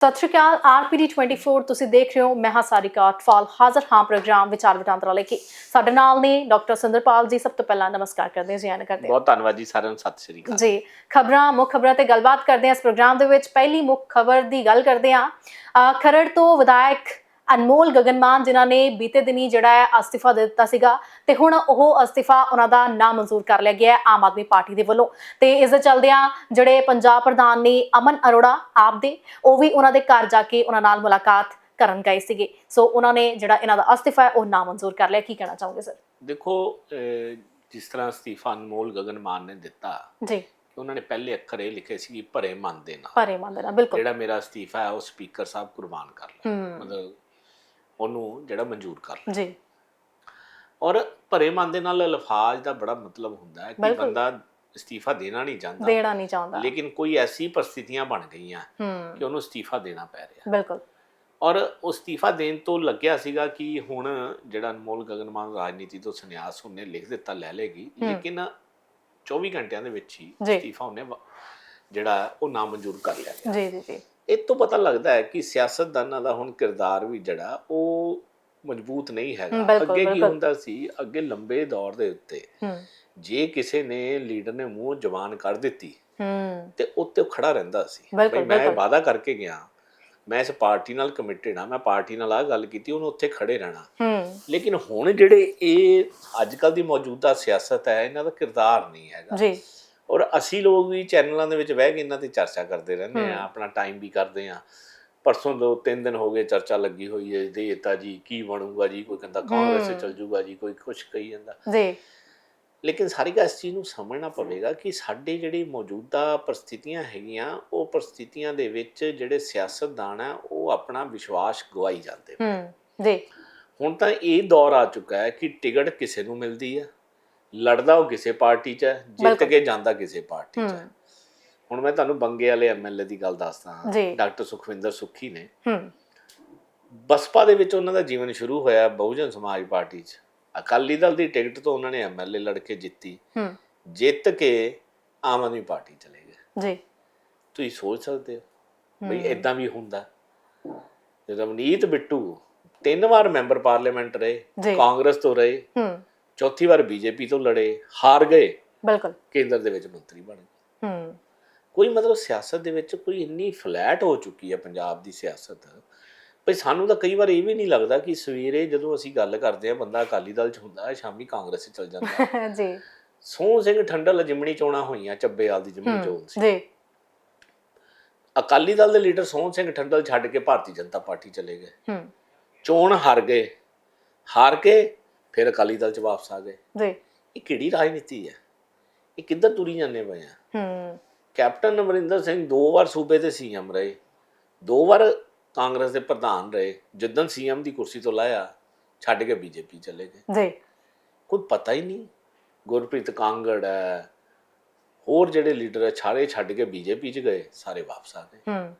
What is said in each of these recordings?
ਸਤਿ ਸ਼੍ਰੀ ਅਕਾਲ ਆਰਪੀਡੀ 24 ਤੁਸੀਂ ਦੇਖ ਰਹੇ ਹੋ ਮੈਂ ਹਾਂ ਸਾਰਿਕਾ ਅਟਫਾਲ ਹਾਜ਼ਰ ਹਾਂ ਪ੍ਰੋਗਰਾਮ ਵਿਚਾਰ ਵਟਾਂਦਰਾ ਲੈ ਕੇ। ਸਾਡੇ ਨਾਲ ਨੇ ਡਾਕਟਰ ਸਿੰਦਰਪਾਲ ਜੀ ਸਭ ਤੋਂ ਪਹਿਲਾਂ ਨਮਸਕਾਰ ਕਰਦੇ ਹਾਂ ਜੀ ਆਨ ਕਰਦੇ ਹਾਂ। ਬਹੁਤ ਧੰਨਵਾਦ ਜੀ ਸਾਰਿਆਂ ਨੂੰ ਸਤਿ ਸ੍ਰੀ ਅਕਾਲ। ਜੀ ਖਬਰਾਂ ਮੁੱਖ ਖਬਰਾਂ ਤੇ ਗੱਲਬਾਤ ਕਰਦੇ ਹਾਂ ਇਸ ਪ੍ਰੋਗਰਾਮ ਦੇ ਵਿੱਚ। ਪਹਿਲੀ ਮੁੱਖ ਖਬਰ ਦੀ ਗੱਲ ਕਰਦੇ ਹਾਂ। ਖਰੜ ਤੋਂ ਵਿਧਾਇਕ ਅਨਮੋਲ ਗਗਨਮਾਨ ਜਿਨ੍ਹਾਂ ਨੇ ਬੀਤੇ ਦਿਨੀ ਜਿਹੜਾ ਹੈ ਅਸਤੀਫਾ ਦੇ ਦਿੱਤਾ ਸੀਗਾ ਤੇ ਹੁਣ ਉਹ ਅਸਤੀਫਾ ਉਹਨਾਂ ਦਾ ਨਾ ਮਨਜ਼ੂਰ ਕਰ ਲਿਆ ਗਿਆ ਹੈ ਆਮ ਆਦਮੀ ਪਾਰਟੀ ਦੇ ਵੱਲੋਂ। ਤੇ ਇਸ ਦੇ ਚਲਦਿਆਂ ਜਿਹੜੇ ਪੰਜਾਬ ਪ੍ਰਧਾਨ ਨੇ ਅਮਨ ਅਰੋੜਾ ਆਪ ਦੇ ਉਹ ਵੀ ਉਹਨਾਂ ਦੇ ਘਰ ਜਾ ਕੇ ਉਹਨਾਂ ਨਾਲ ਮੁਲਾਕਾਤ ਕਰਨ ਗਏ ਸੀਗੇ। ਸੋ ਉਹਨਾਂ ਨੇ ਜਿਹੜਾ ਇਹਨਾਂ ਦਾ ਅਸਤੀਫਾ ਉਹ ਨਾ ਮਨਜ਼ੂਰ ਕਰ ਲਿਆ। ਕੀ ਕਹਿਣਾ ਚਾਹੋਗੇ ਸਰ? ਦੇਖੋ ਜਿਸ ਤਰ੍ਹਾਂ ਅਸਤੀਫਾ ਅਨਮੋਲ ਗਗਨ ਮਾਨ ਨੇ ਦਿੱਤਾ ਜੀ। ਉਹਨਾਂ ਨੇ ਪਹਿਲੇ ਅੱਖਰ ਇਹ ਲਿਖੇ ਸੀ ਕਿ ਭਰੇ ਮਨ ਦੇ ਨਾਲ ਪਰੇ ਮੰਨ ਦੇਣਾ ਬਿਲਕੁਲ। ਜਿਹੜਾ ਮੇਰਾ ਅਸਤੀਫਾ ਹੈ ਉਹ ਸਪੀਕਰ ਸਾਹਿਬ ਕੁਰਬਾਨ ਕਰ ਲੈ ਮਤਲਬ ਉਹਨੂੰ ਜਿਹੜਾ ਮਨਜ਼ੂਰ ਕਰ ਲੈ। ਜੀ। ਔਰ ਭਰੇ ਮਨ ਦੇ ਨਾਲ ਅਲਫਾਜ਼ ਦਾ ਬੜਾ ਮਤਲਬ ਹੁੰਦਾ ਹੈ ਕਿ। ਬੰਦਾ ਅਸਤੀਫਾ ਦੇਣਾ ਨਹੀਂ ਚਾਹੁੰਦਾ। ਦੇਣਾ ਨਹੀਂ ਚਾਹੁੰਦਾ। ਲੇਕਿਨ ਕੋਈ ਐਸੀ ਪਰਿਸਥਿਤੀਆਂ ਬਣ ਗਈਆਂ ਕਿ ਉਹਨੂੰ ਅਸਤੀਫਾ ਦੇਣਾ ਪੈ ਰਿਹਾ। ਬਿਲਕੁਲ। ਔਰ ਉਹ ਅਸਤੀਫਾ ਦੇਣ ਤੋਂ ਲੱਗਿਆ ਸੀਗਾ ਕਿ ਹੁਣ ਜਿਹੜਾ ਅਨਮੋਲ ਗਗਨਮਾਨ ਰਾਜਨੀਤੀ ਤੋਂ ਸੰਨਿਆਸ ਉਹਨੇ ਲਿਖ ਦਿੱਤਾ ਲੈ ਲੇਗੀ। ਲੇਕਿਨ 24 ਘੰਟਿਆਂ ਦੇ ਵਿੱਚ ਹੀ। ਅਸਤੀਫਾ ਉਹਨੇ ਜਿਹੜਾ ਉਹ ਨਾਮਨਜ਼ੂਰ ਕਰ ਲਿਆ। ਜੀ ਜੀ ਜੀ। ਇਹ ਤੋਂ ਪਤਾ ਲੱਗਦਾ ਹੈ ਕਿ ਸਿਆਸਤਦਾਨਾਂ ਦਾ ਹੁਣ ਕਿਰਦਾਰ ਵੀ ਜਿਹੜਾ ਉਹ ਮਜ਼ਬੂਤ ਨਹੀਂ ਹੈਗਾ। ਅੱਗੇ ਕੀ। ਹੁੰਦਾ ਸੀ ਅੱਗੇ ਲੰਬੇ ਦੌਰ ਦੇ ਉੱਤੇ ਜੇ ਕਿਸੇ ਨੇ ਲੀਡਰ ਨੇ ਮੂੰਹ ਜ਼ਬਾਨ ਕੱਢ ਦਿੱਤੀ ਤੇ ਉੱਤੇ ਉਹ ਖੜਾ ਰਹਿੰਦਾ ਸੀ ਬਈ ਮੈਂ। ਵਾਅਦਾ ਕਰਕੇ ਗਿਆ ਮੈਂ ਇਸ ਪਾਰਟੀ ਨਾਲ ਕਮਿਟਡ ਆ ਮੈਂ ਪਾਰਟੀ ਨਾਲ ਆ ਗੱਲ ਕੀਤੀ ਉਹਨੂੰ ਉੱਥੇ ਖੜੇ ਰਹਿਣਾ। ਲੇਕਿਨ ਹੁਣ ਜਿਹੜੇ ਇਹ ਅੱਜ ਕੱਲ ਦੀ ਮੌਜੂਦਾ ਸਿਆਸਤ ਹੈ ਇਹਨਾਂ ਦਾ ਕਿਰਦਾਰ ਨਹੀਂ ਹੈਗਾ। ਜੀ। ਔਰ ਅਸੀਂ ਲੋਕ ਵੀ ਚੈਨਲਾਂ ਦੇ ਵਿੱਚ ਬਹਿ ਕੇ ਇਹਨਾਂ ਤੇ ਚਰਚਾ ਕਰਦੇ ਰਹਿੰਦੇ। ਆ ਆਪਣਾ ਟਾਈਮ ਵੀ ਕਰਦੇ ਆ ਪਰਸੋਂ ਦੋ ਤਿੰਨ ਦਿਨ ਹੋ ਗਏ ਚਰਚਾ ਲੱਗੀ ਹੋਈ ਹੈ ਦੇਤਾ ਜੀ ਕੀ ਬਣੂਗਾ ਜੀ ਕੋਈ ਕਹਿੰਦਾ ਕਾਂਗਰਸ ਹਮ। ਚਲ ਜੂਗਾ ਜੀ ਕੋਈ ਕੁਛ ਕਹੀ ਜਾਂਦਾ। ਜੀ। ਲੇਕਿਨ ਸਾਰੀ ਗੱਲ ਇਸ ਚੀਜ਼ ਨੂੰ ਸਮਝਣਾ ਪਵੇਗਾ ਕਿ ਸਾਡੇ ਜਿਹੜੀ ਮੌਜੂਦਾ ਪਰਿਸਥਿਤੀਆਂ ਹੈਗੀਆਂ ਉਹ ਪਰਿਸਥਿਤੀਆਂ ਦੇ ਵਿੱਚ ਜਿਹੜੇ ਸਿਆਸਤਦਾਨ ਆ ਉਹ ਆਪਣਾ ਵਿਸ਼ਵਾਸ ਗਵਾਈ ਜਾਂਦੇ ਹੂੰ। ਜੀ। ਹੁਣ ਤਾਂ ਇਹ ਦੌਰ ਆ ਚੁੱਕਾ ਹੈ ਕਿ ਟਿਕਟ ਕਿਸੇ ਨੂੰ ਮਿਲਦੀ ਹੈ। ਲੜਦਾ ਉਹ ਕਿਸੇ ਪਾਰਟੀ 'ਚ ਹੈ ਜਿੱਤ। ਕੇ ਜਾਂਦਾ ਕਿਸੇ ਪਾਰਟੀ 'ਚ ਹੈ। ਹੂੰ। ਹੁਣ ਮੈਂ ਤੁਹਾਨੂੰ ਬੰਗੇ ਵਾਲੇ ਐਮਐਲਏ ਦੀ ਗੱਲ ਦੱਸਦਾ ਜੀ। ਡਾਕਟਰ ਸੁਖਵਿੰਦਰ ਸੁੱਖੀ ਨੇ। ਹੂੰ। ਬਸਪਾ ਦੇ ਵਿੱਚ ਉਹਨਾਂ ਦਾ ਜੀਵਨ ਸ਼ੁਰੂ ਹੋਇਆ ਬਹੁਜਨ ਸਮਾਜ ਪਾਰਟੀ 'ਚ। ਅਕਾਲੀ ਦਲ ਦੀ ਟਿਕਟ ਤੋਂ ਉਹਨਾਂ ਨੇ ਐਮਐਲਏ ਲੜ ਕੇ ਜਿੱਤੀ। ਹੂੰ। ਜਿੱਤ ਕੇ ਆਮ ਆਦਮੀ ਪਾਰਟੀ ਚਲੇ ਗਏ। ਜੀ। ਤੁਸੀਂ ਸੋਚ ਸਕਦੇ ਹੋ? ਬਈ ਹੂੰ। ਇਦਾਂ ਵੀ ਹੁੰਦਾ। ਰਵਨੀਤ ਬਿੱਟੂ ਤਿੰਨ ਵਾਰ ਮੈਂਬਰ ਪਾਰਲੀਮੈਂਟ ਰਹੇ ਕਾਂਗਰਸ ਤੋਂ ਰਹੇ ਹੂੰ। ਚੌਥੀ ਵਾਰ ਬੀਜੇਪੀ ਤੋਂ ਲੜੇ ਹਾਰ ਗਏ ਬਿਲਕੁਲ। ਕੇਂਦਰ ਦੇ ਵਿੱਚ ਮੰਤਰੀ ਬਣ ਗਏ। ਹੂੰ। ਕੋਈ ਮਤਲਬ ਸਿਆਸਤ ਦੇ ਵਿੱਚ ਕੋਈ ਇੰਨੀ ਫਲੈਟ ਹੋ ਚੁੱਕੀ ਹੈ ਪੰਜਾਬ ਦੀ ਸਿਆਸਤ? ਭਈ ਸਾਨੂੰ ਤਾਂ ਕਈ ਵਾਰ ਇਹ ਵੀ ਨਹੀਂ ਲੱਗਦਾ ਕਿ ਸਵੇਰੇ ਜਦੋਂ ਅਸੀਂ ਗੱਲ ਕਰਦੇ ਆ ਬੰਦਾ ਅਕਾਲੀ ਦਲ 'ਚ ਹੁੰਦਾ ਹੈ ਸ਼ਾਮੀ ਕਾਂਗਰਸ 'ਚ ਚਲ ਜਾਂਦਾ। ਜੀ। ਸੋਹਣ ਸਿੰਘ ਠੰਡਲ ਜਿਮਣੀ ਚੋਣਾਂ ਹੋਈਆਂ ਚੱਬੇਵਾਲ ਦੀ ਜਿਮਣੀ ਚੋਣ ਸੀ। ਜੀ। ਅਕਾਲੀ ਦਲ ਦੇ ਲੀਡਰ ਸੋਹਣ ਸਿੰਘ ਠੰਡਲ ਛੱਡ ਕੇ ਭਾਰਤੀ ਜਨਤਾ ਪਾਰਟੀ ਚਲੇ ਗਏ। ਹੂੰ। ਚੋਣ ਹਾਰ ਗਏ। ਹਾਰ ਕੇ ਫਿਰ ਅਕਾਲੀ ਦਲ 'ਚ ਵਾਪਸ ਆ ਗਏ। ਜੀ। ਇਹ ਕਿਹੜੀ ਰਾਜਨੀਤੀ ਹੈ? ਇਹ ਕਿੱਧਰ ਤੁਰੀ ਜਾਂਦੇ ਪਏ ਆ? ਹੂੰ। ਕੈਪਟਨ ਅਮਰਿੰਦਰ ਸਿੰਘ ਦੋ ਵਾਰ ਸੂਬੇ ਦੇ ਸੀਐਮ ਰਹੇ ਦੋ ਵਾਰ ਕਾਂਗਰਸ ਦੇ ਪ੍ਰਧਾਨ ਰਹੇ ਜਿੱਦਣ ਸੀਐਮ ਦੀ ਕੁਰਸੀ ਤੋਂ ਲਾਇਆ ਛੱਡ ਕੇ ਬੀਜੇਪੀ ਚਲੇ ਗਏ। ਜੀ। ਕੋਈ ਪਤਾ ਹੀ ਨਹੀਂ ਗੁਰਪ੍ਰੀਤ ਕਾਂਗੜ ਹੈ ਹੋਰ ਜਿਹੜੇ ਲੀਡਰ ਹੈ ਸਾਰੇ ਛੱਡ ਕੇ ਬੀਜੇਪੀ ਚ ਗਏ ਸਾਰੇ ਵਾਪਸ ਆ ਗਏ। ਹੂੰ।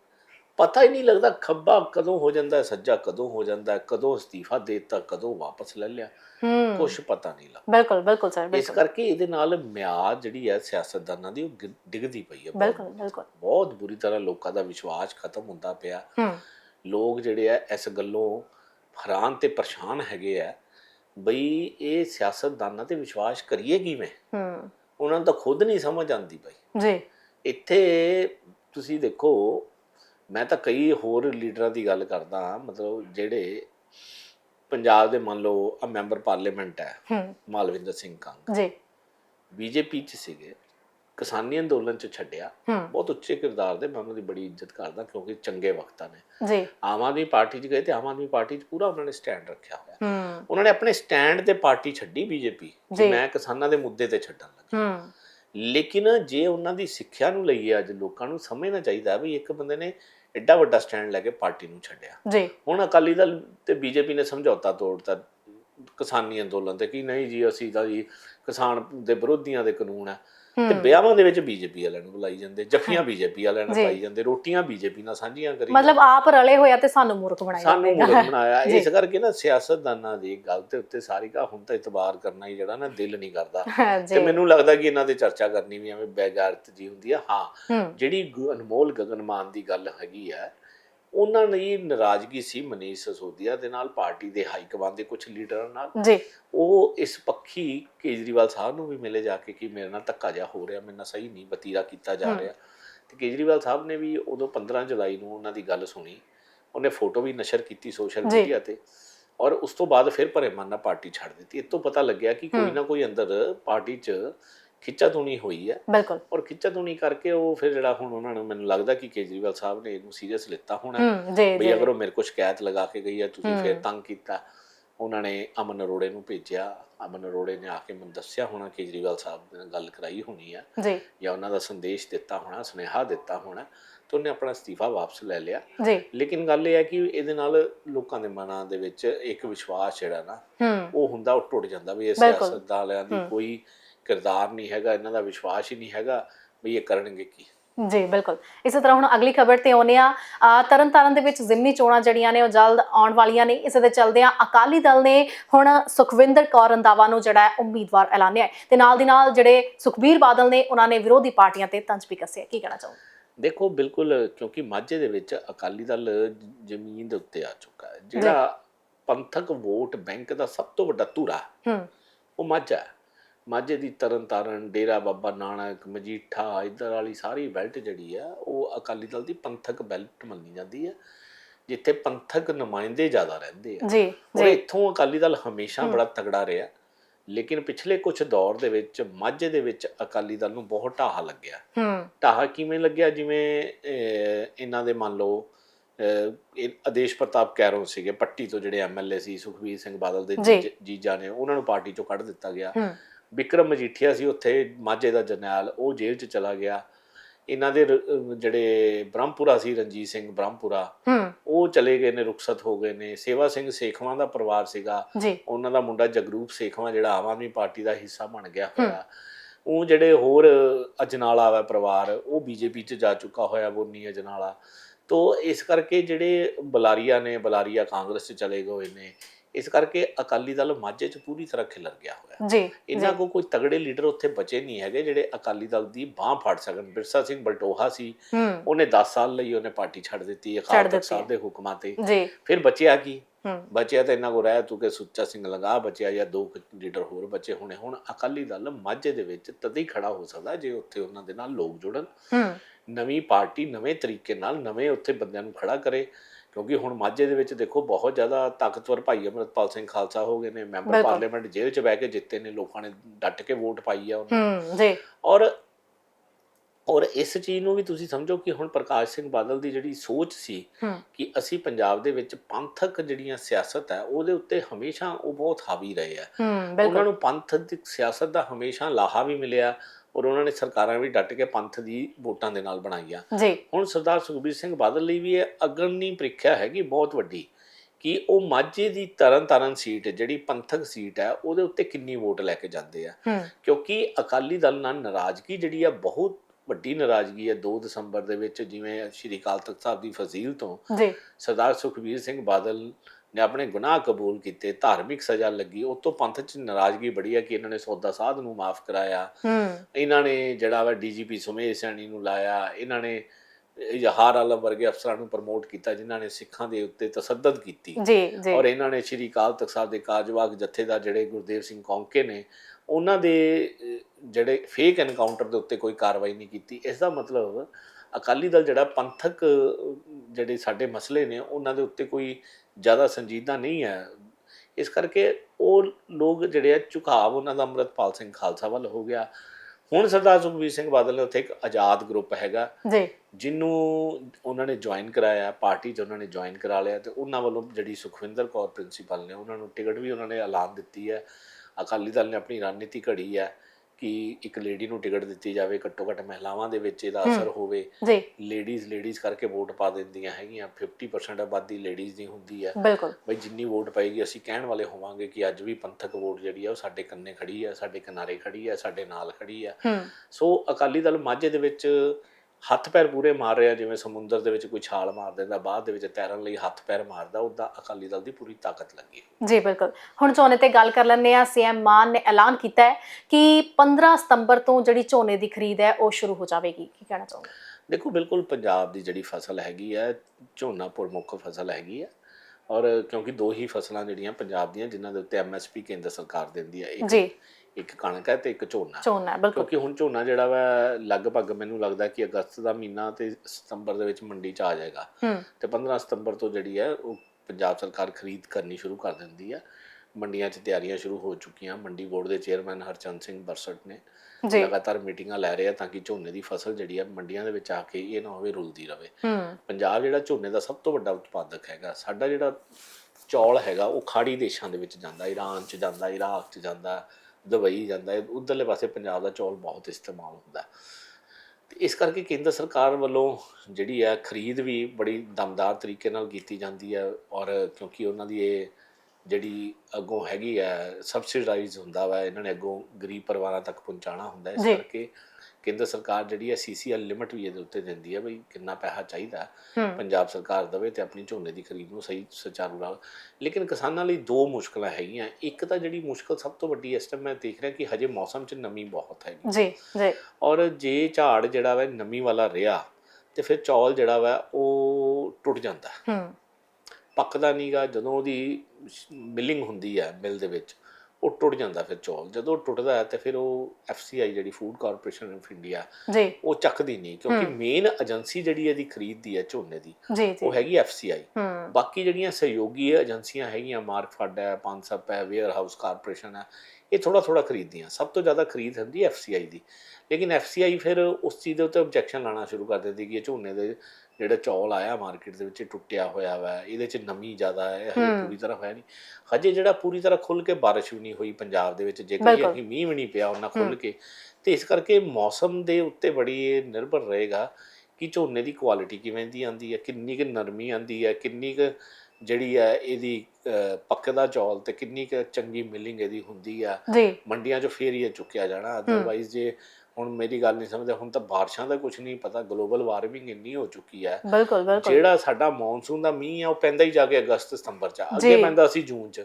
ਪਤਾ ਹੀ ਨਹੀਂ ਲੱਗਦਾ ਖੱਬਾ ਕਦੋਂ ਹੋ ਜਾਂਦਾ ਹੈ, ਸੱਜਾ ਕਦੋਂ ਹੋ ਜਾਂਦਾ ਹੈ, ਕਦੋਂ ਅਸਤੀਫਾ ਦੇ ਦਿੱਤਾ ਕਦੋਂ ਵਾਪਸ ਲੈ ਲਿਆ। ਹੂੰ। ਕੁਝ ਪਤਾ ਨਹੀਂ ਲੱਗਦਾ। ਬਿਲਕੁਲ ਬਿਲਕੁਲ ਸਰ ਇਸ ਕਰਕੇ ਇਹਦੇ ਨਾਲ ਮਿਆਦ ਜਿਹੜੀ ਹੈ ਸਿਆਸਤਦਾਨਾਂ ਦੀ ਉਹ ਡਿੱਗਦੀ ਪਈ ਹੈ। ਬਿਲਕੁਲ ਬਿਲਕੁਲ। ਬਹੁਤ ਬੁਰੀ ਤਰ੍ਹਾਂ ਲੋਕਾਂ ਦਾ ਵਿਸ਼ਵਾਸ ਖਤਮ ਹੁੰਦਾ ਪਿਆ। ਹੂੰ। ਲੋਕ ਜਿਹੜੇ ਆ ਇਸ ਗੱਲੋਂ ਹੈਰਾਨ ਤੇ ਪਰੇਸ਼ਾਨ ਹੈਗੇ ਆ ਬਈ ਇਹ ਸਿਆਸਤਦਾਨਾਂ ਤੇ ਵਿਸ਼ਵਾਸ ਕਰੀਏ ਕਿਵੇਂ? ਹੂੰ। ਉਹਨਾਂ ਨੂੰ ਤਾਂ ਖੁਦ ਨਹੀਂ ਸਮਝ ਆਉਂਦੀ ਬਈ। ਜੀ। ਇੱਥੇ ਤੁਸੀਂ ਦੇਖੋ ਮੈਂ ਤਾਂ ਕਈ ਹੋਰ ਲੀਡਰਾਂ ਦੀ ਗੱਲ ਕਰਦਾ ਮਤਲਬ ਜਿਹੜੇ ਪੰਜਾਬ ਦੇ ਮੰਨ ਲਓ ਆ ਮੈਂਬਰ ਪਾਰਲੀਮੈਂਟ ਹੈ ਮਾਲਵਿੰਦਰ ਸਿੰਘ ਕੰਗ। ਜੀ। ਬੀਜੇਪੀ ਚ ਸੀਗੇ ਕਿਸਾਨੀ ਅੰਦੋਲਨ ਚ ਛੱਡਿਆ। ਬਹੁਤ ਉੱਚੇ ਕਿਰਦਾਰ ਦੇ ਮੈਂ ਉਹਨਾਂ ਦੀ ਬੜੀ ਇੱਜ਼ਤ ਕਰਦਾ ਕਿਉਂਕਿ ਚੰਗੇ ਵਕਤਾਂ ਨੇ। ਜੀ। ਆਮ ਆਦਮੀ ਪਾਰਟੀ 'ਚ ਗਏ ਤੇ ਆਮ ਆਦਮੀ ਪਾਰਟੀ 'ਚ ਪੂਰਾ ਉਹਨਾਂ ਨੇ ਸਟੈਂਡ ਰੱਖਿਆ ਹੋਇਆ। ਉਹਨਾਂ ਨੇ ਆਪਣੇ ਸਟੈਂਡ ਤੇ ਪਾਰਟੀ ਛੱਡੀ ਬੀਜੇਪੀ। ਮੈਂ ਕਿਸਾਨਾਂ ਦੇ ਮੁੱਦੇ ਤੇ ਛੱਡਣ ਲੱਗਾ। ਲੇਕਿਨ ਜੇ ਉਹਨਾਂ ਦੀ ਸਿੱਖਿਆ ਨੂੰ ਲਈਏ ਅੱਜ ਲੋਕਾਂ ਨੂੰ ਸਮਝਣਾ ਚਾਹੀਦਾ ਵੀ ਇੱਕ ਬੰਦੇ ਨੇ ਐਡਾ ਵੱਡਾ ਸਟੈਂਡ ਲੈ ਕੇ ਪਾਰਟੀ ਨੂੰ ਛੱਡਿਆ। ਜੀ। ਹੁਣ ਅਕਾਲੀ ਦਲ ਤੇ ਬੀਜੇਪੀ ਨੇ ਸਮਝੌਤਾ ਤੋੜਤਾ ਕਿਸਾਨੀ ਅੰਦੋਲਨ ਤੇ ਕਿ ਨਹੀਂ ਜੀ ਅਸੀਂ ਤਾਂ ਜੀ ਕਿਸਾਨ ਦੇ ਵਿਰੋਧੀਆਂ ਦੇ ਕਾਨੂੰਨ ਆ। ਤੇ ਵਿਆਹਾਂ ਦੇ ਵਿੱਚ ਬੀਜੇਪੀ ਵਾਲਿਆਂ ਨੂੰ ਬੁਲਾਈ ਜਾਂਦੇ ਜੱਫੀਆਂ ਬੀਜੇਪੀ ਵਾਲਿਆਂ ਨਾਲ। ਪਾਈ ਜਾਂਦੇ ਰੋਟੀਆਂ ਬੀਜੇਪੀ ਨਾਲ ਸਾਂਝੀਆਂ ਕਰੀ ਮਤਲਬ ਆਪ ਰਲੇ ਹੋਇਆ ਤੇ ਸਾਨੂੰ ਮੂਰਖ ਬਣਾਇਆ ਸਾਨੂੰ ਮੂਰਖ ਬਣਾਇਆ। ਇਸ ਕਰਕੇ ਨਾ ਸਿਆਸਤਦਾਨਾਂ ਦੀ ਗੱਲ ਤੇ ਉੱਤੇ ਸਾਰੀ ਕਾ ਹੁਣ ਤਾਂ ਇਤਬਾਰ ਕਰਨਾ ਹੀ ਜਿਹੜਾ ਨਾ ਦਿਲ ਨਹੀਂ ਕਰਦਾ। ਤੇ ਮੈਨੂੰ ਲੱਗਦਾ ਕਿ ਇਹਨਾਂ ਤੇ ਚਰਚਾ ਕਰਨੀ ਵੀ ਐਵੇਂ ਬੇਗਾਰਤ ਜੀ ਹੁੰਦੀ ਆ। ਹਾਂ ਜਿਹੜੀ ਅਨਮੋਲ ਗਗਨਮਾਨ ਦੀ ਗੱਲ ਹੈਗੀ ਆ ਉਹਨਾਂ ਦੀ ਨਾਰਾਜ਼ਗੀ ਸੀ ਮਨੀਸ਼ ਸਸੋਦੀਆ ਦੇ ਨਾਲ ਪਾਰਟੀ ਦੇ ਹਾਈ ਕਮਾਂਡ ਦੇ ਕੁਝ ਲੀਡਰਾਂ ਨਾਲ ਜੀ ਉਹ ਇਸ ਪੱਖੀ ਕੇਜਰੀਵਾਲ ਸਾਹਿਬ ਨੂੰ ਵੀ ਮਿਲੇ ਜਾ ਕੇ ਕਿ ਮੇਰੇ ਨਾਲ ਧੱਕਾ ਜਿਹਾ ਹੋ ਰਿਹਾ ਮੇਰੇ ਨਾਲ ਸਹੀ ਨਹੀਂ ਵਤੀਰਾ ਕੀਤਾ ਜਾ। ਰਿਹਾ ਤੇ ਕੇਜਰੀਵਾਲ ਸਾਹਿਬ ਨੇ ਵੀ ਉਦੋਂ 15 ਜੁਲਾਈ ਨੂੰ ਉਹਨਾਂ ਦੀ ਗੱਲ ਸੁਣੀ ਉਹਨੇ ਫੋਟੋ ਵੀ ਨਸ਼ਰ ਕੀਤੀ ਸੋਸ਼ਲ। ਮੀਡੀਆ ਤੇ ਔਰ ਉਸ ਤੋਂ ਬਾਅਦ ਫਿਰ ਭਰੇ ਮਨ ਨਾਲ ਪਾਰਟੀ ਛੱਡ ਦਿੱਤੀ ਇਹ ਤੋਂ ਪਤਾ ਲੱਗਿਆ ਕਿ ਕੋਈ। ਨਾ ਕੋਈ ਅੰਦਰ ਪਾਰਟੀ 'ਚ ਖਿੱਚਾਤੂਣੀ ਹੋਈ ਹੈ। ਬਿਲਕੁਲ। ਔਰ ਖਿੱਚਾਤੂਣੀ ਕਰਕੇ ਉਹ ਫਿਰ ਜਿਹੜਾ ਹੁਣ ਉਹਨਾਂ ਨੂੰ ਮੈਨੂੰ ਲੱਗਦਾ ਕਿ ਕੇਜਰੀਵਾਲ ਸਾਹਿਬ ਨੇ ਇਹਨੂੰ ਸੀਰੀਅਸ ਲਿੱਤਾ ਹੋਣਾ ਜੀ ਅਗਰ ਉਹ ਮੇਰੇ ਕੋਲ ਸ਼ਿਕਾਇਤ ਲਗਾ ਕੇ ਗਈ ਹੈ ਤੁਸੀਂ ਫਿਰ। ਤੰਗ ਕੀਤਾ। ਉਹਨਾਂ ਨੇ ਅਮਨ ਅਰੋੜੇ ਨੂੰ ਭੇਜਿਆ। ਅਮਨ ਅਰੋੜੇ ਨੇ ਆ ਕੇ ਮੈਨੂੰ ਦੱਸਿਆ ਹੋਣਾ ਕੇਜਰੀਵਾਲ ਸਾਹਿਬ ਨਾਲ ਗੱਲ ਕਰਾਈ ਹੋਣੀ ਆ ਜੀ। ਜਾਂ ਉਹਨਾਂ ਦਾ ਸੰਦੇਸ਼ ਦਿੱਤਾ ਹੋਣਾ ਸੁਨੇਹਾ ਦਿੱਤਾ ਹੋਣਾ ਤੇ ਉਹਨੇ ਆਪਣਾ ਅਸਤੀਫਾ ਵਾਪਸ ਲੈ ਲਿਆ। ਜੀ। ਲੇਕਿਨ ਗੱਲ ਇਹ ਹੈ ਕਿ ਇਹਦੇ ਨਾਲ ਲੋਕਾਂ ਦੇ ਮਨਾਂ ਦੇ ਵਿੱਚ ਇੱਕ ਵਿਸ਼ਵਾਸ ਜਿਹੜਾ ਨਾ ਉਹ ਹੁੰਦਾ ਉਹ ਟੁੱਟ ਜਾਂਦਾ ਵੀ ਇਹ। ਸਿਆਸਤ ਵਾਲਿਆਂ ਦੀ। ਕੋਈ ਕਿਰਦਾਰ ਨਹੀਂ ਹੈਗਾ ਇਹਨਾਂ ਦਾ ਵਿਸ਼ਵਾਸ ਹੀ ਨਹੀਂ ਹੈਗਾ ਵੀ ਇਹ ਕਰਨਗੇ ਕੀ। ਜੀ ਬਿਲਕੁਲ। ਇਸੇ ਤਰ੍ਹਾਂ ਹੁਣ ਅਗਲੀ ਖਬਰ ਤੇ ਆਉਂਦੇ ਆ ਤਰਨਤਾਰਨ ਦੇ ਵਿੱਚ ਜ਼ਿਮਨੀ ਚੋਣਾਂ ਜਿਹੜੀਆਂ ਨੇ ਉਹ ਜਲਦ ਆਉਣ ਵਾਲੀਆਂ ਨੇ। ਇਸੇ ਦੇ ਚਲਦਿਆਂ ਅਕਾਲੀ ਦਲ ਨੇ ਹੁਣ ਸੁਖਵਿੰਦਰ ਕੌਰ ਰੰਧਾਵਾ ਨੂੰ ਜਿਹੜਾ ਹੈ ਉਮੀਦਵਾਰ ਐਲਾਨਿਆ ਹੈ। ਤੇ ਨਾਲ ਦੀ ਨਾਲ ਜਿਹੜੇ ਸੁਖਬੀਰ ਬਾਦਲ ਨੇ ਉਹਨਾਂ ਨੇ ਵਿਰੋਧੀ ਪਾਰਟੀਆਂ ਤੇ ਤੰਜ ਵੀ ਕੱਸਿਆ ਕੀ ਕਹਿਣਾ ਚਾਹੋ ਦੇਖੋ ਬਿਲਕੁਲ ਕਿਉਂਕਿ ਮਾਝੇ ਦੇ ਵਿੱਚ ਅਕਾਲੀ ਦਲ ਜ਼ਮੀਨ ਦੇ ਉੱਤੇ ਆ ਚੁੱਕਾ ਹੈ। ਜਿਹੜਾ ਪੰਥਕ ਵੋਟ ਬੈਂਕ ਦਾ ਸਭ ਤੋਂ ਵੱਡਾ ਧੁਰਾ ਹੂੰ। ਉਹ ਮਾਝਾ ਹੈ। ਮਾਝੇ ਦੀ ਤਰਨ ਤਾਰਨ ਡੇਰਾ ਬਾਬਾ ਨਾਨਕ ਮਜੀਠਾ ਇੱਧਰ ਵਾਲੀ ਸਾਰੀ ਬੈਲਟ ਜਿਹੜੀ ਆ ਉਹ ਅਕਾਲੀ ਦਲ ਦੀ ਪੰਥਕ ਬੈਲਟ ਮੰਨੀ ਜਾਂਦੀ ਹੈ ਜਿੱਥੇ ਪੰਥਕ ਨੁਮਾਇੰਦੇ ਜ਼ਿਆਦਾ ਰਹਿੰਦੇ ਆ। ਜੀ ਔਰ ਇੱਥੋਂ ਅਕਾਲੀ ਦਲ ਹਮੇਸ਼ਾ ਹਮ। ਬੜਾ ਤਗੜਾ ਰਿਹਾ ਲੇਕਿਨ ਪਿਛਲੇ ਕੁਝ ਦੌਰ ਦੇ ਵਿੱਚ ਮਾਝੇ ਦੇ ਵਿੱਚ ਅਕਾਲੀ ਦਲ ਨੂੰ ਬਹੁਤ ਢਾਹਾ ਲੱਗਿਆ। ਹੂੰ। ਢਾਹਾ ਕਿਵੇਂ ਲੱਗਿਆ? ਜਿਵੇਂ ਇਹਨਾਂ ਦੇ ਮੰਨ ਲਓ ਆਦੇਸ਼ ਪ੍ਰਤਾਪ ਕੈਰੋਂ ਸੀਗੇ ਪੱਟੀ ਤੋਂ ਜਿਹੜੇ ਐਮਐਲਏ ਸੀ ਸੁਖਬੀਰ ਸਿੰਘ ਬਾਦਲ ਦੇ। ਜੀਜ- ਨੇ ਉਹਨਾਂ ਨੂੰ ਪਾਰਟੀ ਚੋਂ ਕੱਢ ਦਿੱਤਾ ਗਿਆ। ਵਿਕਰਮ ਮਜੀਠੀਆ ਸੀ ਉੱਥੇ ਮਾਝੇ ਦਾ ਜਰਨੈਲ ਉਹ ਜੇਲ੍ਹ 'ਚ ਚਲਾ ਗਿਆ। ਇਹਨਾਂ ਦੇ ਜਿਹੜੇ ਬ੍ਰਹਮਪੁਰਾ ਸੀ ਰਣਜੀਤ ਸਿੰਘ ਬ੍ਰਹਮਪੁਰਾ ਉਹ ਚਲੇ ਗਏ ਨੇ ਰੁਖਸਤ ਹੋ ਗਏ ਨੇ। ਸੇਵਾ ਸਿੰਘ ਸੇਖਵਾਂ ਦਾ ਪਰਿਵਾਰ ਸੀਗਾ। ਉਹਨਾਂ ਦਾ ਮੁੰਡਾ ਜਗਰੂਪ ਸੇਖਵਾਂ ਜਿਹੜਾ ਆਮ ਆਦਮੀ ਪਾਰਟੀ ਦਾ ਹਿੱਸਾ ਬਣ ਗਿਆ ਹੋਇਆ। ਉਹ ਜਿਹੜੇ ਹੋਰ ਅਜਨਾਲਾ ਵਾ ਪਰਿਵਾਰ ਉਹ ਬੀਜੇਪੀ 'ਚ ਜਾ ਚੁੱਕਾ ਹੋਇਆ ਬੋਨੀ ਅਜਨਾਲਾ। ਤੋ ਇਸ ਕਰਕੇ ਜਿਹੜੇ ਬਲਾਰੀਆ ਨੇ ਬਲਾਰੀਆ ਕਾਂਗਰਸ 'ਚ ਚਲੇ ਗਏ ਨੇ। ਇਸ ਕਰਕੇ ਅਕਾਲੀ ਦਲ ਮਾਝੇ 'ਚ ਪੂਰੀ ਤਰ੍ਹਾਂ ਖਿਲਰ ਗਿਆ ਹੋਇਆ। ਜੀ ਇਹਨਾਂ ਕੋ ਕੋਈ ਤਗੜੇ ਲੀਡਰ ਉੱਥੇ ਬਚੇ ਨਹੀਂ ਹੈਗੇ ਜਿਹੜੇ ਅਕਾਲੀ ਦਲ ਦੀ ਬਾਹ ਫੜ ਸਕਣ। ਬਿਰਸਾ ਸਿੰਘ ਬਲਟੋਹਾ ਸੀ ਉਹਨੇ 10 ਸਾਲ ਲਈ ਉਹਨੇ ਪਾਰਟੀ ਛੱਡ ਦਿੱਤੀ ਅਕਾਲ ਤਖਤ। ਸਾਹਿਬ ਦੇ ਹੁਕਮਾਂ ਤੇ। ਜੀ। ਫਿਰ ਬਚਿਆ ਕੀ? ਬਚਿਆ ਤਾਂ ਇਹਨਾਂ ਕੋ ਰਹਿ ਤੂੰ ਕਿ ਸੁੱਚਾ ਸਿੰਘ ਲਗਾ ਬਚਿਆ ਜਾਂ ਦੋ ਲੀਡਰ ਹੋਰ ਬਚੇ ਹੋਣੇ। ਹੁਣ ਅਕਾਲੀ ਦਲ ਮਾਝੇ ਦੇ ਵਿੱਚ ਤਦ ਹੀ ਖੜਾ ਹੋ ਸਕਦਾ ਜੇ ਉੱਥੇ ਉਹਨਾਂ ਦੇ ਨਾਲ ਲੋਕ ਜੁੜਨ। ਨਵੀਂ ਪਾਰਟੀ ਨਵੇਂ ਤਰੀਕੇ ਨਾਲ ਨਵੇਂ ਉੱਥੇ ਬੰਦਿਆਂ ਨੂੰ ਖੜਾ ਕਰੇ। ਕਿਉਂਕਿ ਹੁਣ ਮਾਝੇ ਦੇ ਵਿੱਚ ਦੇਖੋ ਬਹੁਤ ਜ਼ਿਆਦਾ ਤਾਕਤਵਰ ਭਾਈ ਅਮਰਤਪਾਲ ਸਿੰਘ ਖਾਲਸਾ ਹੋ ਗਏ ਨੇ ਮੈਂਬਰ। ਪਾਰਲੀਮੈਂਟ ਜੇਲ੍ਹ 'ਚ ਬਹਿ ਕੇ ਜਿੱਤੇ ਨੇ ਲੋਕਾਂ ਨੇ ਡਟ ਕੇ ਵੋਟ ਪਾਈ ਆ ਉਹਨਾਂ ਜੀ। ਔਰ ਔਰ ਇਸ ਚੀਜ਼ ਨੂੰ ਵੀ ਤੁਸੀਂ ਸਮਝੋ ਕਿ ਹੁਣ ਪ੍ਰਕਾਸ਼ ਸਿੰਘ ਬਾਦਲ ਦੀ ਜਿਹੜੀ ਸੋਚ ਸੀ ਕਿ ਅਸੀਂ ਪੰਜਾਬ ਦੇ ਵਿੱਚ ਪੰਥਕ ਜਿਹੜੀਆਂ ਸਿਆਸਤ ਹੈ ਉਹਦੇ ਉੱਤੇ ਹਮੇਸ਼ਾ ਉਹ ਬਹੁਤ ਹਾਵੀ ਰਹੇ ਆ। ਉਹਨਾਂ ਨੂੰ ਪੰਥ ਦੀ ਸਿਆਸਤ ਦਾ ਹਮੇਸ਼ਾ ਲਾਹਾ ਵੀ ਮਿਲਿਆ ਔਰ ਉਹਨਾਂ ਨੇ ਸਰਕਾਰਾਂ ਵੀ ਡਟ ਕੇ ਪੰਥ ਦੀ ਵੋਟਾਂ ਦੇ ਨਾਲ ਬਣਾਈਆਂ। ਜੀ। ਹੁਣ ਸਰਦਾਰ ਸੁਖਬੀਰ ਸਿੰਘ ਬਾਦਲ ਲਈ ਵੀ ਇਹ ਅਗਰਨੀ ਪ੍ਰੀਖਿਆ ਹੈਗੀ ਬਹੁਤ ਵੱਡੀ ਕਿ ਉਹ ਮਾਝੇ ਦੀ ਤਰਨ ਤਾਰਨ ਸੀਟ ਜਿਹੜੀ ਪੰਥਕ ਸੀਟ ਹੈ ਉਹਦੇ ਉੱਤੇ ਕਿੰਨੀ ਵੋਟ ਲੈ ਕੇ ਜਾਂਦੇ ਆ। ਕਿਉਂਕਿ ਅਕਾਲੀ ਦਲ ਨਾਲ ਨਾਰਾਜ਼ਗੀ ਜਿਹੜੀ ਆ ਬਹੁਤ ਵੱਡੀ ਨਾਰਾਜ਼ਗੀ ਹੈ 2 ਦਸੰਬਰ ਦੇ ਵਿੱਚ ਜਿਵੇਂ ਸ਼੍ਰੀ ਅਕਾਲ ਤਖਤ ਸਾਹਿਬ ਦੀ ਫਜ਼ੀਲ ਤੋਂ। ਜੀ। ਸਰਦਾਰ ਸੁਖਬੀਰ ਸਿੰਘ ਬਾਦਲ ਨੇ ਆਪਣੇ ਗੁਨਾਹ ਕਬੂਲ ਕੀਤੇ ਧਾਰਮਿਕ ਸਜ਼ਾ ਲੱਗੀ ਉਹ ਤੋਂ ਪੰਥ 'ਚ ਨਾਰਾਜ਼ਗੀ ਬੜੀ ਹੈ ਕਿ ਇਹਨਾਂ ਨੇ ਸੌਦਾ ਸਾਧ ਨੂੰ ਮਾਫ ਕਰਾਇਆ। ਹੂੰ। ਇਹਨਾਂ ਨੇ ਜਿਹੜਾ ਵਾ ਡੀਜੀਪੀ ਸੁਮੇਸ਼ ਸੈਣੀ ਨੂੰ ਲਾਇਆ ਇਹਨਾਂ ਨੇ ਇਜ਼ਹਾਰ ਆਲਮ ਵਰਗੇ ਅਫਸਰਾਂ ਨੂੰ ਪ੍ਰਮੋਟ ਕੀਤਾ ਜਿਨ੍ਹਾਂ ਨੇ ਸਿੱਖਾਂ ਦੇ ਉੱਤੇ ਤਸੱਦਦ ਕੀਤੀ। ਜੀ ਜੀ। ਔਰ ਇਹਨਾਂ ਨੇ ਸ਼੍ਰੀ ਅਕਾਲ ਤਖਤ ਸਾਹਿਬ ਦੇ ਕਾਰਜਵਾਹਕ ਜਥੇਦਾਰ ਜਿਹੜੇ ਗੁਰਦੇਵ ਸਿੰਘ ਕੌਂਕੇ ਨੇ ਉਹਨਾਂ ਦੇ ਜਿਹੜੇ ਫੇਕ ਐਨਕਾਊਂਟਰ ਦੇ ਉੱਤੇ ਕੋਈ ਕਾਰਵਾਈ ਨਹੀਂ ਕੀਤੀ। ਇਸ ਦਾ ਮਤਲਬ ਅਕਾਲੀ ਦਲ ਜਿਹੜਾ ਪੰਥਕ ਜਿਹੜੇ ਸਾਡੇ ਮਸਲੇ ਨੇ ਉਹਨਾਂ ਦੇ ਉੱਤੇ ਕੋਈ ਜ਼ਿਆਦਾ ਸੰਜੀਦਾ ਨਹੀਂ ਹੈ। ਇਸ ਕਰਕੇ ਉਹ ਲੋਕ ਜਿਹੜੇ ਆ ਝੁਕਾਵ ਉਹਨਾਂ ਦਾ ਅੰਮ੍ਰਿਤਪਾਲ ਸਿੰਘ ਖਾਲਸਾ ਵੱਲ ਹੋ ਗਿਆ। ਹੁਣ ਸਰਦਾਰ ਸੁਖਬੀਰ ਸਿੰਘ ਬਾਦਲ ਨੇ ਉੱਥੇ ਇੱਕ ਆਜ਼ਾਦ ਗਰੁੱਪ ਹੈਗਾ ਜੀ। ਜਿਹਨੂੰ ਉਹਨਾਂ ਨੇ ਜੁਆਇਨ ਕਰਾਇਆ ਪਾਰਟੀ 'ਚ ਉਹਨਾਂ ਨੇ ਜੁਆਇਨ ਕਰਾ ਲਿਆ ਤੇ ਉਹਨਾਂ ਵੱਲੋਂ ਜਿਹੜੀ ਸੁਖਵਿੰਦਰ ਕੌਰ ਪ੍ਰਿੰਸੀਪਲ ਨੇ ਉਹਨਾਂ ਨੂੰ ਟਿਕਟ ਵੀ ਉਹਨਾਂ ਨੇ ਐਲਾਨ ਦਿੱਤੀ ਹੈ। ਅਕਾਲੀ ਦਲ ਨੇ ਆਪਣੀ ਰਣਨੀਤੀ ਘੜੀ ਹੈ। ਕਿ ਇੱਕ ਲੇਡੀ ਨੂੰ ਟਿਕਟ ਦਿੱਤੀ ਜਾਵੇ ਘੱਟੋ ਘੱਟ ਮਹਿਲਾਵਾਂ ਦੇ ਵਿੱਚ ਇਹਦਾ। ਅਸਰ ਹੋਵੇ। ਜੀ। ਲੇਡੀਜ਼ ਲੇਡੀਜ਼ ਕਰਕੇ ਵੋਟ ਪਾ ਦਿੰਦੀਆਂ ਹੈਗੀਆਂ। 50% ਆਬਾਦੀ ਲੇਡੀਜ਼ ਦੀ ਹੁੰਦੀ ਹੈ ਬਿਲਕੁਲ। ਬਈ ਜਿੰਨੀ ਵੋਟ ਪਾਏਗੀ ਅਸੀਂ ਕਹਿਣ ਵਾਲੇ ਹੋਵਾਂਗੇ ਕਿ ਅੱਜ ਵੀ ਪੰਥਕ ਵੋਟ ਜਿਹੜੀ ਆ ਉਹ ਸਾਡੇ ਕੰਨੇ ਖੜੀ ਆ ਸਾਡੇ ਕਿਨਾਰੇ ਖੜੀ ਆ ਸਾਡੇ ਨਾਲ ਖੜੀ ਆ। ਹੂੰ। ਸੋ ਅਕਾਲੀ ਦਲ ਮਾਝੇ ਦੇ ਵਿੱਚ ਹੱਥ ਪੈਰ ਪੂਰੇ ਮਾਰ ਰਿਹਾ ਜਿਵੇਂ ਸਮੁੰਦਰ ਦੇ ਵਿੱਚ ਕੋਈ ਛਾਲ ਮਾਰ ਦਿੰਦਾ ਬਾਅਦ ਦੇ ਵਿੱਚ ਤੈਰਨ ਲਈ ਹੱਥ ਪੈਰ ਮਾਰਦਾ ਉਦਾਂ ਅਕਾਲੀ ਦਲ ਦੀ ਪੂਰੀ ਤਾਕਤ ਲੱਗੀ ਜੀ ਬਿਲਕੁਲ। ਹੁਣ ਝੋਨੇ ਤੇ ਗੱਲ ਕਰ ਲੈਂਦੇ ਆ ਸੀਐਮ ਮਾਨ ਨੇ ਐਲਾਨ ਕੀਤਾ ਹੈ ਕਿ 15 ਸਤੰਬਰ ਤੋਂ ਜਿਹੜੀ ਝੋਨੇ ਦੀ ਖਰੀਦ ਹੈ ਉਹ ਸ਼ੁਰੂ ਹੋ ਜਾਵੇਗੀ। ਕੀ ਕਹਿਣਾ ਚਾਹੋਗੇ? ਦੇਖੋ ਬਿਲਕੁਲ ਪੰਜਾਬ ਦੀ ਜਿਹੜੀ ਫਸਲ ਹੈਗੀ ਹੈ ਝੋਨਾ ਪ੍ਰਮੁੱਖ ਫਸਲ ਹੈਗੀ ਹੈ ਔਰ ਕਿਉਂਕਿ ਦੋ ਹੀ ਫਸਲਾਂ ਜਿਹੜੀਆਂ ਪੰਜਾਬ ਦੀਆਂ ਜਿਨ੍ਹਾਂ ਦੇ ਉੱਤੇ ਐਮਐਸਪੀ ਕੇਂਦਰ ਸਰਕਾਰ ਦਿੰਦੀ ਹੈ ਇੱਕ ਜੀ। ਇੱਕ ਕਣਕ ਹੈ ਤੇ ਇੱਕ ਝੋਨਾ ਝੋਨਾ ਬਿਲਕੁਲ। ਕਿਉਂਕਿ ਹੁਣ ਝੋਨਾ ਜਿਹੜਾ ਵਾ ਲਗਭਗ ਮੈਨੂੰ ਲੱਗਦਾ ਕਿ ਅਗਸਤ ਦਾ ਮਹੀਨਾ ਤੇ ਸਤੰਬਰ ਦੇ ਵਿੱਚ ਮੰਡੀ 'ਚ ਆ ਜਾਏਗਾ। ਤੇ 15 ਸਤੰਬਰ ਤੋਂ ਜਿਹੜੀ ਹੈ ਉਹ ਪੰਜਾਬ ਸਰਕਾਰ ਖਰੀਦ ਕਰਨੀ ਸ਼ੁਰੂ ਕਰ ਦਿੰਦੀ ਹੈ। ਮੰਡੀਆਂ 'ਚ ਤਿਆਰੀਆਂ ਸ਼ੁਰੂ ਹੋ ਚੁੱਕੀਆਂ। ਮੰਡੀ ਬੋਰਡ ਦੇ ਚੇਅਰਮੈਨ ਹਰਚੰਦ ਸਿੰਘ ਬਰਸਟ ਨੇ ਲਗਾਤਾਰ ਮੀਟਿੰਗਾਂ ਲੈ ਰਹੇ ਆ ਤਾਂ ਕਿ ਝੋਨੇ ਦੀ ਫਸਲ ਜਿਹੜੀ ਹੈ ਮੰਡੀਆਂ ਦੇ ਵਿੱਚ ਆ ਕੇ ਇਹ ਨਾ ਹੋਵੇ ਰੁਲਦੀ ਰਵੇ। ਪੰਜਾਬ ਜਿਹੜਾ ਝੋਨੇ ਦਾ ਸਭ ਤੋਂ ਵੱਡਾ ਉਤਪਾਦਕ ਹੈਗਾ ਸਾਡਾ ਜਿਹੜਾ ਚੌਲ ਹੈਗਾ ਉਹ ਖਾੜੀ ਦੇਸ਼ਾਂ ਦੇ ਵਿੱਚ ਜਾਂਦਾ ਈਰਾਨ 'ਚ ਜਾਂਦਾ ਇਰਾਕ 'ਚ ਜਾਂਦਾ। ਦੁਬਈ ਜਾਂਦਾ ਉਧਰਲੇ ਪਾਸੇ ਪੰਜਾਬ ਦਾ ਚੌਲ ਬਹੁਤ ਇਸਤੇਮਾਲ ਹੁੰਦਾ ਤੇ ਇਸ ਕਰਕੇ ਕੇਂਦਰ ਸਰਕਾਰ ਵੱਲੋਂ ਜਿਹੜੀ ਹੈ ਖਰੀਦ ਵੀ ਬੜੀ ਦਮਦਾਰ ਤਰੀਕੇ ਨਾਲ ਕੀਤੀ ਜਾਂਦੀ ਹੈ ਔਰ ਕਿਉਂਕਿ ਉਹਨਾਂ ਦੀ ਇਹ ਜਿਹੜੀ ਅੱਗੋਂ ਹੈਗੀ ਹੈ ਸਬਸਿਡਾਈਜ਼ ਹੁੰਦਾ ਵਾ ਇਹਨਾਂ ਨੇ ਅੱਗੋਂ ਗਰੀਬ ਪਰਿਵਾਰਾਂ ਤੱਕ ਪਹੁੰਚਾਉਣਾ ਹੁੰਦਾ ਇਸ। ਕਰਕੇ ਕੇਂਦਰ ਸਰਕਾਰ ਜਿਹੜੀ ਹੈ ਸੀਸੀਐਲ ਲਿਮਟ ਵੀ ਇਹਦੇ ਉੱਤੇ ਦਿੰਦੀ ਹੈ ਬਈ ਕਿੰਨਾ ਪੈਸਾ ਚਾਹੀਦਾ ਹੂੰ। ਪੰਜਾਬ ਸਰਕਾਰ ਦਵੇ ਤੇ ਆਪਣੀ ਝੋਨੇ ਦੀ ਖਰੀਦ ਨੂੰ ਸਹੀ ਸੁਚਾਰੂ ਨਾਲ। ਲੇਕਿਨ ਕਿਸਾਨਾਂ ਲਈ ਦੋ ਮੁਸ਼ਕਲਾਂ ਹੈਗੀਆਂ। ਇੱਕ ਤਾਂ ਜਿਹੜੀ ਮੁਸ਼ਕਲ ਸਭ ਤੋਂ ਵੱਡੀ ਇਸ ਟਾਈਮ ਮੈਂ ਦੇਖ ਰਿਹਾ ਕਿ ਹਜੇ ਮੌਸਮ 'ਚ ਨਮੀ ਬਹੁਤ ਹੈਗੀ। ਜੀ ਜੀ। ਔਰ ਜੇ ਝਾੜ ਜਿਹੜਾ ਵਾ ਨਮੀ ਵਾਲਾ ਰਿਹਾ ਤੇ ਫਿਰ ਚੌਲ ਜਿਹੜਾ ਵਾ ਉਹ ਟੁੱਟ ਜਾਂਦਾ। ਹੂੰ। ਪੱਕਦਾ ਨਹੀਂਗਾ ਜਦੋਂ ਉਹਦੀ ਮਿਲਿੰਗ ਹੁੰਦੀ ਹੈ ਮਿਲ ਦੇ ਵਿੱਚ ਉਹ ਟੁੱਟ ਜਾਂਦਾ ਫਿਰ ਚੌਲ। ਜਦੋਂ ਟੁੱਟਦਾ ਹੈ ਤੇ ਫਿਰ ਉਹ ਐਫਸੀਆਈ ਜਿਹੜੀ ਫੂਡ ਕਾਰਪੋਰੇਸ਼ਨ ਆਫ ਇੰਡੀਆ ਜੀ। ਉਹ ਚੱਕਦੀ ਨਹੀਂ ਕਿਉਂਕਿ ਮੇਨ ਏਜੰਸੀ ਜਿਹੜੀ ਇਹਦੀ ਖਰੀਦ ਦੀ ਹੈ ਝੋਨੇ ਦੀ ਉਹ ਹੈਗੀ ਐਫਸੀਆਈ। ਹੂੰ। ਬਾਕੀ ਜਿਹੜੀਆਂ ਸਹਿਯੋਗੀ ਏਜੰਸੀਆਂ ਹੈਗੀਆਂ ਮਾਰਕਫੈਡ ਹੈ ਵੇਅਰ ਹਾਊਸ ਕਾਰਪੋਰੇਸ਼ਨ ਹੈ ਇਹ ਥੋੜਾ ਥੋੜਾ ਖਰੀਦਦੀਆਂ ਸਭ ਤੋਂ ਜ਼ਿਆਦਾ ਖਰੀਦ ਹੁੰਦੀ ਐਫਸੀਆਈ ਦੀ ਲੇਕਿਨ ਐਫਸੀਆਈ ਫਿਰ ਉਸ ਚੀਜ਼ ਦੇ ਉੱਤੇ ਆਬਜੈਕਸ਼ਨ ਲਾਣਾ ਸ਼ੁਰੂ ਕਰ ਦਿੰਦੀ ਕਿ ਇਹ ਝੋਨੇ ਦੇ ਜਿਹੜਾ ਚੌਲ ਆਇਆ ਮਾਰਕੀਟ ਦੇ ਵਿੱਚ ਟੁੱਟਿਆ ਹੋਇਆ ਵਾ ਇਹਦੇ 'ਚ ਨਮੀ ਜ਼ਿਆਦਾ ਹੈ ਹਜੇ। ਪੂਰੀ ਤਰ੍ਹਾਂ ਹੋਇਆ ਨਹੀਂ ਹਜੇ ਜਿਹੜਾ ਪੂਰੀ ਤਰ੍ਹਾਂ ਖੁੱਲ ਕੇ ਬਾਰਿਸ਼ ਵੀ ਨਹੀਂ ਹੋਈ ਪੰਜਾਬ ਦੇ ਵਿੱਚ ਜੇ ਬਿਲਕੁਲ। ਕਹੀਏ ਕਿ ਮੀਂਹ ਵੀ ਨਹੀਂ ਪਿਆ ਉਹਨਾਂ ਖੁੱਲ। ਕੇ ਤੇ ਇਸ ਕਰਕੇ ਮੌਸਮ ਦੇ ਉੱਤੇ ਬੜੀ ਇਹ ਨਿਰਭਰ ਰਹੇਗਾ ਕਿ ਝੋਨੇ ਦੀ ਕੁਆਲਿਟੀ ਕਿਵੇਂ ਦੀ ਆਂਦੀ ਹੈ ਕਿੰਨੀ ਕੁ ਨਰਮੀ ਆਂਦੀ ਹੈ ਕਿੰਨੀ ਕੁ ਜਿਹੜੀ ਹੈ ਇਹਦੀ ਪੱਕਦਾ ਚੌਲ ਤੇ ਕਿੰਨੀ ਕੁ ਚੰਗੀ ਮਿਲਿੰਗ ਇਹਦੀ ਹੁੰਦੀ ਆ। ਜੀ। ਮੰਡੀਆਂ 'ਚ ਫੇਰ ਹੀ ਇਹ ਚੁੱਕਿਆ ਜਾਣਾ। ਅਦਰਵਾਈਜ਼ ਜੇ ਹੁਣ ਮੇਰੀ ਗੱਲ ਨਹੀਂ ਸਮਝਦੇ ਹੁਣ ਤਾਂ ਬਾਰਿਸ਼ਾਂ ਦਾ ਕੁਝ ਨਹੀਂ ਪਤਾ ਗਲੋਬਲ ਵਾਰਮਿੰਗ ਇੰਨੀ ਹੋ ਚੁੱਕੀ ਹੈ ਬਿਲਕੁਲ ਬਿਲਕੁਲ। ਜਿਹੜਾ ਸਾਡਾ ਮੌਨਸੂਨ ਦਾ ਮੀਂਹ ਆ ਉਹ ਪੈਂਦਾ ਹੀ ਜਾ ਕੇ ਅਗਸਤ ਸਤੰਬਰ 'ਚ। ਅੱਗੇ। ਪੈਂਦਾ ਸੀ ਜੂਨ 'ਚ।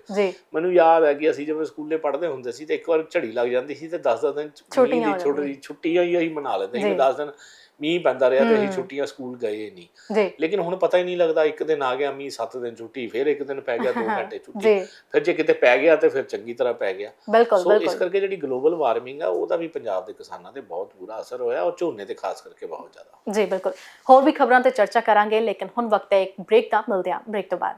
ਮੈਨੂੰ ਯਾਦ ਹੈ ਕਿ ਅਸੀਂ ਜਦੋਂ ਸਕੂਲੇ ਪੜ੍ਹਦੇ ਹੁੰਦੇ ਸੀ ਤੇ ਇੱਕ ਵਾਰ ਝੜੀ ਲੱਗ ਜਾਂਦੀ ਸੀ ਤੇ 10-10 ਦਿਨ ਹੋ ਦੀ ਛੁੱਟੀ ਛੁੱਟੀਆਂ ਹੀ ਅਸੀਂ ਮਨਾ ਲੈਂਦੇ ਸੀ ਜੀ। 10 ਦਿਨ ਮੀਂਹ ਪੈਂਦਾ ਰਿਹਾ ਤੇ ਅਸੀਂ ਹੂੰ। ਛੁੱਟੀਆਂ ਸਕੂਲ ਗਏ ਨਹੀਂ। ਲੇਕਿਨ ਹੁਣ ਪਤਾ ਹੀ ਨਹੀਂ ਲੱਗਦਾ ਇੱਕ ਦਿਨ ਆ ਗਿਆ ਮੀਂਹ 7 ਦਿਨ ਛੁੱਟੀ ਫਿਰ ਇੱਕ ਦਿਨ ਪੈ ਗਿਆ 2 ਘੰਟੇ ਛੁੱਟੀ। ਫਿਰ ਜੇ ਕਿਤੇ ਪੈ ਗਿਆ ਤੇ ਫਿਰ ਚੰਗੀ ਤਰ੍ਹਾਂ ਪੈ ਗਿਆ। ਸੋ ਇਸ ਕਰਕੇ ਜਿਹੜੀ ਗਲੋਬਲ ਵਾਰਮਿੰਗ ਆ ਉਹਦਾ ਵੀ ਪੰਜਾਬ ਦੇ ਕਿਸਾਨਾਂ ਤੇ ਬਹੁਤ ਬੁਰਾ ਅਸਰ ਹੋਇਆ ਔਰ ਝੋਨੇ ਤੇ ਖਾਸ ਕਰਕੇ ਬਹੁਤ ਜ਼ਿਆਦਾ। ਜੀ ਬਿਲਕੁਲ। ਹੋਰ ਵੀ ਖਬਰਾਂ ਤੇ ਚਰਚਾ ਕਰਾਂਗੇ ਲੇਕਿਨ ਹੁਣ ਵਕਤ ਹੈ ਇੱਕ ਬ੍ਰੇਕ ਦਾ ਮਿਲਦੇ ਹਾਂ ਬ੍ਰੇਕ ਤੋਂ ਬਾਅਦ।